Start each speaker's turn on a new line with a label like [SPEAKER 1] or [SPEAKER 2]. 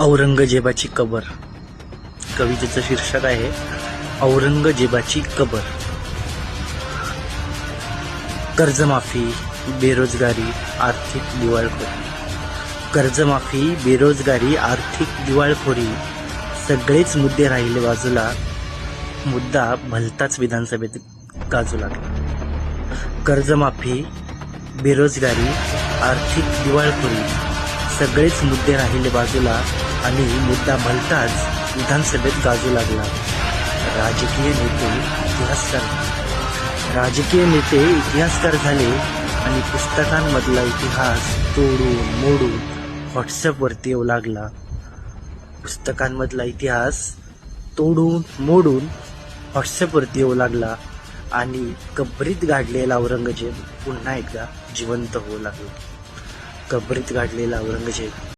[SPEAKER 1] औरंगजेबाची कबर. कवितेचं शीर्षक आहे औरंगजेबाची कबर. कर्जमाफी बेरोजगारी आर्थिक दिवाळखोरी. कर्जमाफी बेरोजगारी आर्थिक दिवाळखोरी सगळेच मुद्दे राहिले बाजूला. मुद्दा भलताच विधानसभेत गाजू लागला. कर्जमाफी बेरोजगारी आर्थिक दिवाळखोरी सगळेच मुद्दे राहिले बाजूला आणि मुद्दा भलताच विधानसभेत गाजू लागला. राजकीय नेते इतिहासकार. राजकीय नेते इतिहासकार झाले आणि पुस्तकांमधला इतिहास तोडून मोडून व्हॉट्सअपवरती येऊ लागला. पुस्तकांमधला इतिहास तोडून मोडून व्हॉट्सअपवरती येऊ लागला आणि कबरीत गाडलेला औरंगजेब पुन्हा एकदा जिवंत होऊ लागला. कबरीत गाडलेला औरंगजेब.